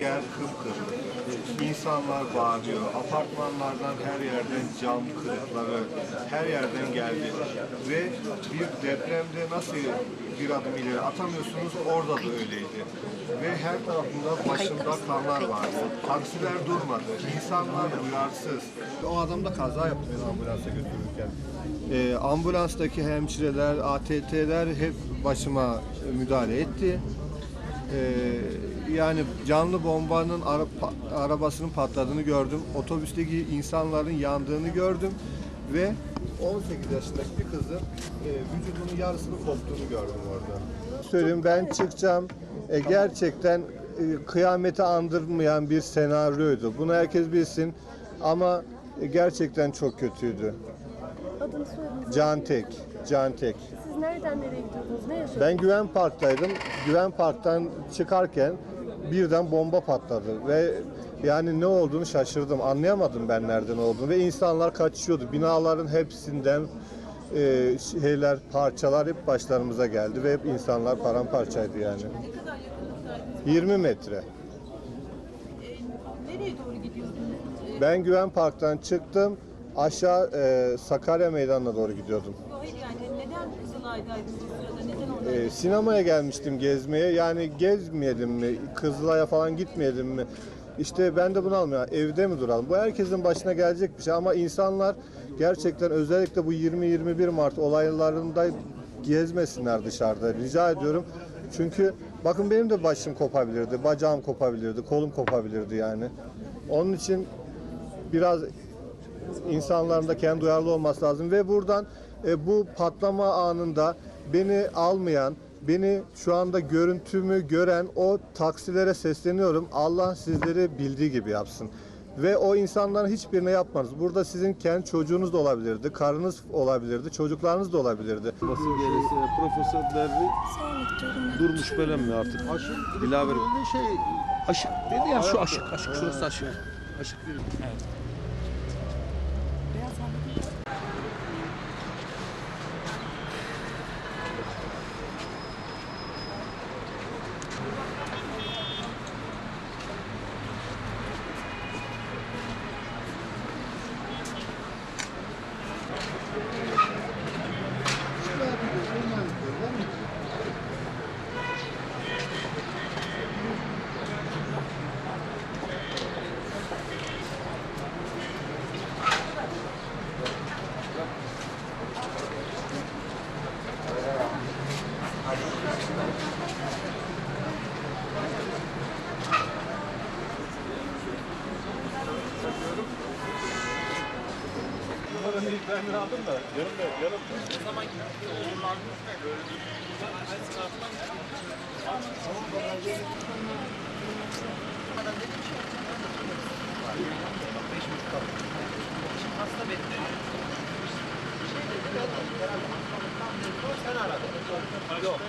yer kıpkırmızı. İnsanlar bağırıyor. Apartmanlardan her yerden cam kırıkları her yerden geldi. Ve bir depremde nasıl bir adım ileri atamıyorsunuz orada da öyleydi. Ve her tarafında başında kanlar vardı. Taksiler durmadı. İnsanlar duyarsız. O adam da kaza yaptı beni ambulansa götürürken. Ee, ambulanstaki hemşireler, ATT'ler hep başıma müdahale etti. Ee, yani canlı bombanın arabasının patladığını gördüm. Otobüsteki insanların yandığını gördüm ve 18 yaşındaki bir kızın e, vücudunun yarısını koptuğunu gördüm orada. Söyleyeyim ben çıkacağım. E, gerçekten e, kıyameti andırmayan bir senaryoydu. Bunu herkes bilsin ama e, gerçekten çok kötüydü. Adını soyadınızı. Cantek, Cantek. Siz nereden nereye gidiyordunuz? Ne yaşıyordunuz? Ben Güven Park'taydım. Güven Park'tan çıkarken birden bomba patladı ve yani ne olduğunu şaşırdım. Anlayamadım ben nereden olduğunu ve insanlar kaçışıyordu. Binaların hepsinden e, şeyler, parçalar hep başlarımıza geldi ve hep insanlar paramparçaydı yani. Ne kadar yakınlıktaydınız? 20 metre. Ee, nereye doğru gidiyordunuz? Ben Güven Park'tan çıktım. Aşağı e, Sakarya Meydanı'na doğru gidiyordum. hayır yani neden Kızılay'daydınız o sırada? Neden oradaydınız? Ee, sinemaya gelmiştim gezmeye. Yani gezmeyelim mi? Kızılay'a falan gitmeyelim mi? İşte ben de bunu almıyorum. Evde mi duralım? Bu herkesin başına gelecek bir şey ama insanlar gerçekten özellikle bu 20-21 Mart olaylarında gezmesinler dışarıda. Rica ediyorum. Çünkü bakın benim de başım kopabilirdi, bacağım kopabilirdi, kolum kopabilirdi yani. Onun için biraz insanların da kendi duyarlı olması lazım ve buradan e, bu patlama anında beni almayan, beni şu anda görüntümü gören o taksilere sesleniyorum. Allah sizleri bildiği gibi yapsın. Ve o insanların hiçbirine yapmanız. Burada sizin kendi çocuğunuz da olabilirdi, karınız olabilirdi, çocuklarınız da olabilirdi. Basın gelirse Profesör Berri durmuş belem mi artık? Aşık. Dilaver. şey Aşık dedi ya şu aşık, aşık şurası aşık. Aşık değil. Evet. Ben aldım da yarım da yarım. Ne zaman gitti? Olurlandınız mı? Böyle bir buradan aynı taraftan Tamam bana gelin. Adam dedi ki Beş buçuk kaldı. Şimdi hasta bekliyor. Şey dedi ben şey de sen aradın. Yok. Yok.